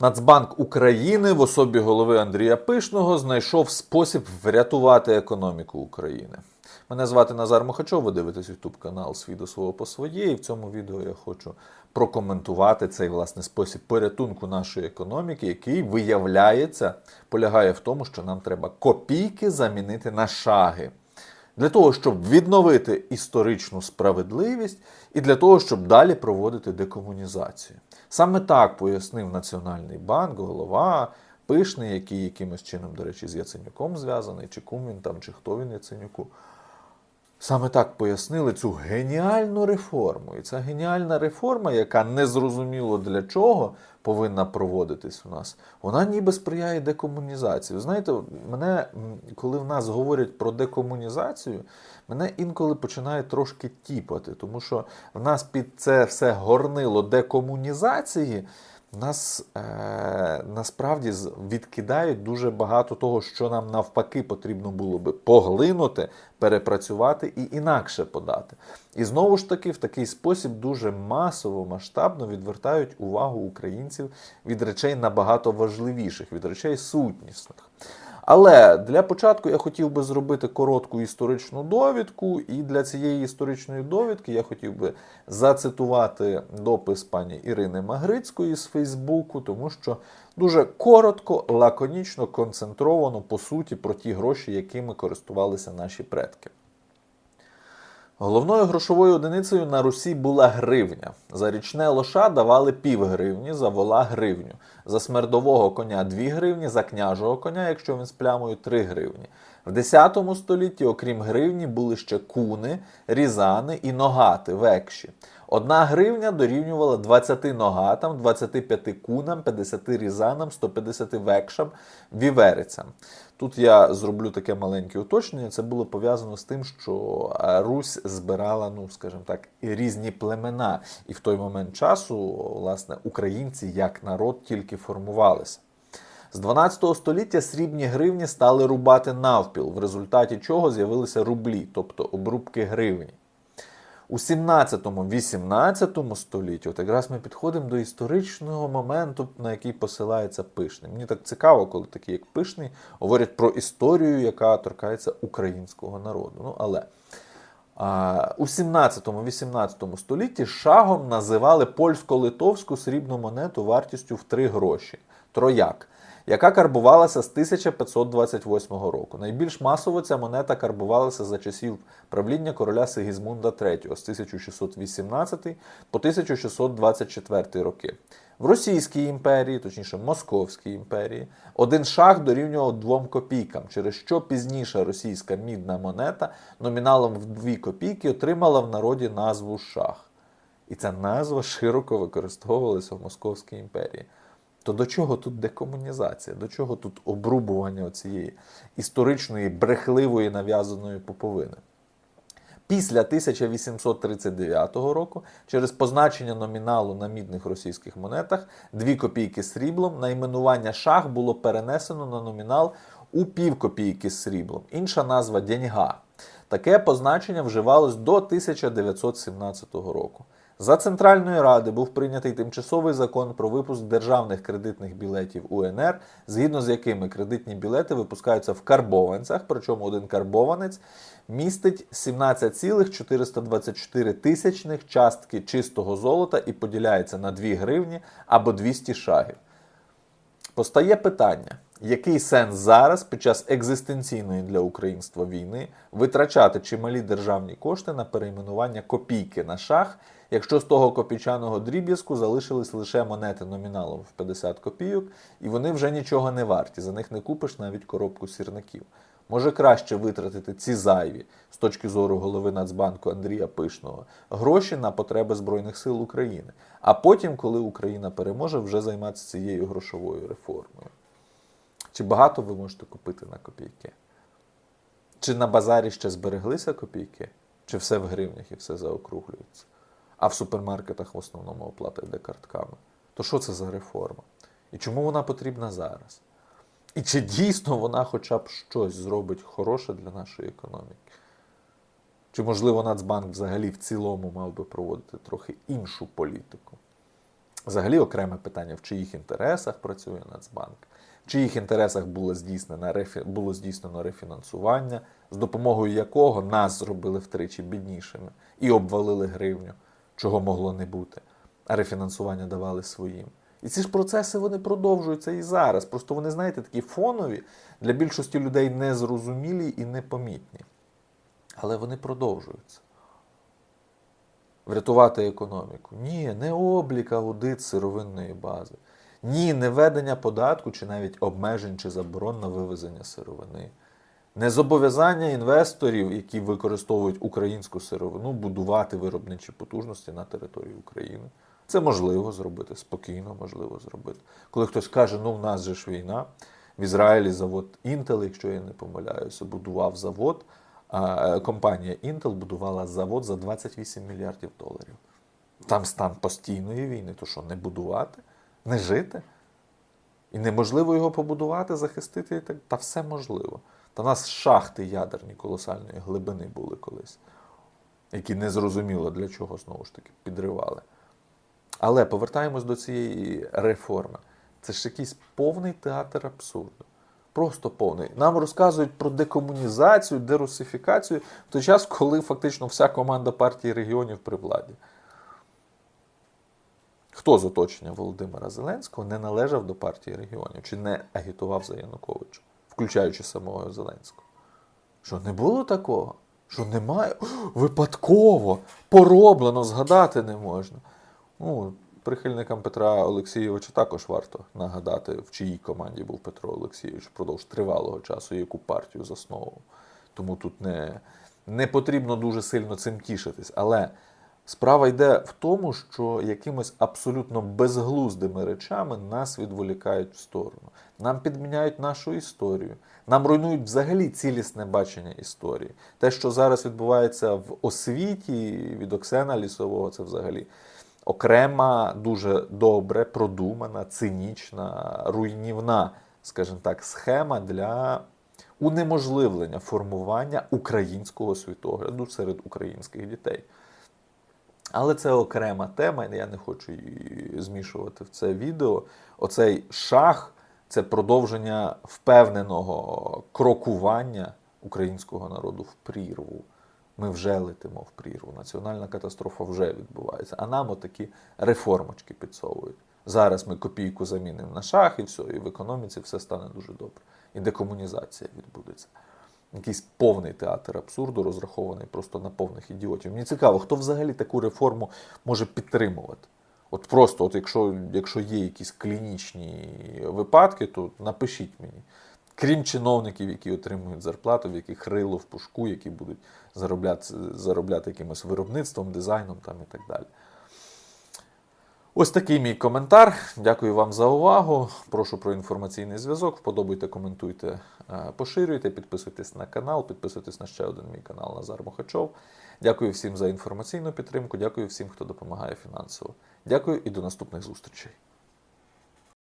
Нацбанк України в особі голови Андрія Пишного знайшов спосіб врятувати економіку України. Мене звати Назар Мохачов, ви дивитесь YouTube канал Свій до свого по своє. І в цьому відео я хочу прокоментувати цей власне спосіб порятунку нашої економіки, який виявляється, полягає в тому, що нам треба копійки замінити на шаги. Для того, щоб відновити історичну справедливість і для того, щоб далі проводити декомунізацію. Саме так пояснив Національний банк, голова Пишний, який якимось чином, до речі, з Яценюком зв'язаний, чи кум він там, чи хто він Яценюку. Саме так пояснили цю геніальну реформу. І ця геніальна реформа, яка незрозуміло для чого повинна проводитись у нас, вона ніби сприяє декомунізації. Ви знаєте, мене, коли в нас говорять про декомунізацію, мене інколи починає трошки тіпати, тому що в нас під це все горнило декомунізації. Нас е, насправді відкидають дуже багато того, що нам навпаки потрібно було би поглинути, перепрацювати і інакше подати. І знову ж таки, в такий спосіб дуже масово, масштабно відвертають увагу українців від речей набагато важливіших, від речей сутнісних. Але для початку я хотів би зробити коротку історичну довідку, і для цієї історичної довідки я хотів би зацитувати допис пані Ірини Магрицької з Фейсбуку, тому що дуже коротко, лаконічно, концентровано по суті про ті гроші, якими користувалися наші предки. Головною грошовою одиницею на Русі була гривня. За річне лоша давали пів гривні, за вола гривню. За смердового коня 2 гривні, за княжого коня, якщо він з плямою, 3 гривні. В 10 столітті, окрім гривні, були ще куни, різани і ногати, векші. Одна гривня дорівнювала 20 ногатам, 25 кунам, 50 різанам, 150 векшам, віверицям. Тут я зроблю таке маленьке уточнення. Це було пов'язано з тим, що е, Русь збирала, ну скажімо так, різні племена. І в той момент часу, власне, українці як народ тільки формувалися. З 12 століття срібні гривні стали рубати навпіл, в результаті чого з'явилися рублі, тобто обрубки гривні. У 17-18 столітті, от якраз ми підходимо до історичного моменту, на який посилається Пишний. Мені так цікаво, коли такі, як Пишний, говорять про історію, яка торкається українського народу. Ну, але а, у 17-18 столітті шагом називали польсько-литовську срібну монету вартістю в 3 гроші трояк, яка карбувалася з 1528 року. Найбільш масово ця монета карбувалася за часів правління короля Сигізмунда III з 1618 по 1624 роки. В Російській імперії, точніше Московській імперії, один шах дорівнював двом копійкам, через що пізніше російська мідна монета номіналом в 2 копійки отримала в народі назву шах. І ця назва широко використовувалася в Московській імперії. То до чого тут декомунізація? До чого тут обрубування цієї історичної брехливої нав'язаної поповини? Після 1839 року, через позначення номіналу на мідних російських монетах, 2 копійки сріблом, найменування шах було перенесено на номінал у пів копійки сріблом. Інша назва деньга. Таке позначення вживалось до 1917 року. За Центральної Ради був прийнятий тимчасовий закон про випуск державних кредитних білетів УНР, згідно з якими кредитні білети випускаються в карбованцях, причому один карбованець містить 17,424 тисячних частки чистого золота і поділяється на 2 гривні або 200 шагів. Постає питання, який сенс зараз під час екзистенційної для українства війни витрачати чималі державні кошти на перейменування копійки на шах, якщо з того копійчаного дріб'язку залишились лише монети номіналом в 50 копійок, і вони вже нічого не варті, за них не купиш навіть коробку сірників. Може краще витратити ці зайві з точки зору голови Нацбанку Андрія Пишного гроші на потреби Збройних сил України, а потім, коли Україна переможе, вже займатися цією грошовою реформою. Чи багато ви можете купити на копійки? Чи на базарі ще збереглися копійки? Чи все в гривнях і все заокруглюється? А в супермаркетах в основному оплата йде картками. То що це за реформа? І чому вона потрібна зараз? І чи дійсно вона хоча б щось зробить хороше для нашої економіки? Чи, можливо, Нацбанк взагалі в цілому мав би проводити трохи іншу політику? Взагалі окреме питання, в чиїх інтересах працює Нацбанк, чиїх інтересах було здійснено, було здійснено рефінансування, з допомогою якого нас зробили втричі біднішими і обвалили гривню, чого могло не бути, а рефінансування давали своїм. І ці ж процеси вони продовжуються і зараз. Просто вони, знаєте, такі фонові, для більшості людей незрозумілі і непомітні. Але вони продовжуються врятувати економіку. Ні, не облік, аудит сировинної бази. Ні, не ведення податку чи навіть обмежень чи заборон на вивезення сировини. Не зобов'язання інвесторів, які використовують українську сировину, будувати виробничі потужності на території України. Це можливо зробити, спокійно можливо зробити. Коли хтось каже, ну в нас же ж війна, в Ізраїлі завод Intel, якщо я не помиляюся, будував завод, е, компанія Intel будувала завод за 28 мільярдів доларів. Там стан постійної війни, то що, не будувати, не жити? І неможливо його побудувати, захистити. Та все можливо. Та в нас шахти ядерні колосальної глибини були колись, які не зрозуміло для чого знову ж таки підривали. Але повертаємось до цієї реформи. Це ж якийсь повний театр абсурду. Просто повний. Нам розказують про декомунізацію, дерусифікацію в той час, коли фактично вся команда партії регіонів при владі. Хто з оточення Володимира Зеленського не належав до партії регіонів чи не агітував за Януковича, включаючи самого Зеленського? Що не було такого? Що немає? Випадково, пороблено, згадати не можна. Ну, прихильникам Петра Олексійовича також варто нагадати, в чиїй команді був Петро Олексійович впродовж тривалого часу, яку партію засновував. Тому тут не, не потрібно дуже сильно цим тішитись. Але справа йде в тому, що якимось абсолютно безглуздими речами нас відволікають в сторону. Нам підміняють нашу історію, нам руйнують взагалі цілісне бачення історії. Те, що зараз відбувається в освіті від Оксена Лісового, це взагалі окрема, дуже добре продумана, цинічна, руйнівна, скажімо так, схема для унеможливлення формування українського світогляду серед українських дітей. Але це окрема тема, я не хочу її змішувати в це відео. Оцей шах це продовження впевненого крокування українського народу в прірву. Ми вже летимо в прірву. Національна катастрофа вже відбувається. А нам отакі реформочки підсовують. Зараз ми копійку замінимо на шах, і все, і в економіці все стане дуже добре. І декомунізація відбудеться. Якийсь повний театр абсурду, розрахований просто на повних ідіотів. Мені цікаво, хто взагалі таку реформу може підтримувати. От просто, от якщо, якщо є якісь клінічні випадки, то напишіть мені. Крім чиновників, які отримують зарплату, в яких рило в пушку, які будуть заробляти, заробляти якимось виробництвом, дизайном там і так далі. Ось такий мій коментар. Дякую вам за увагу. Прошу про інформаційний зв'язок. Вподобайте, коментуйте, е, поширюйте, підписуйтесь на канал, підписуйтесь на ще один мій канал Назар Мохачов. Дякую всім за інформаційну підтримку. Дякую всім, хто допомагає фінансово. Дякую і до наступних зустрічей.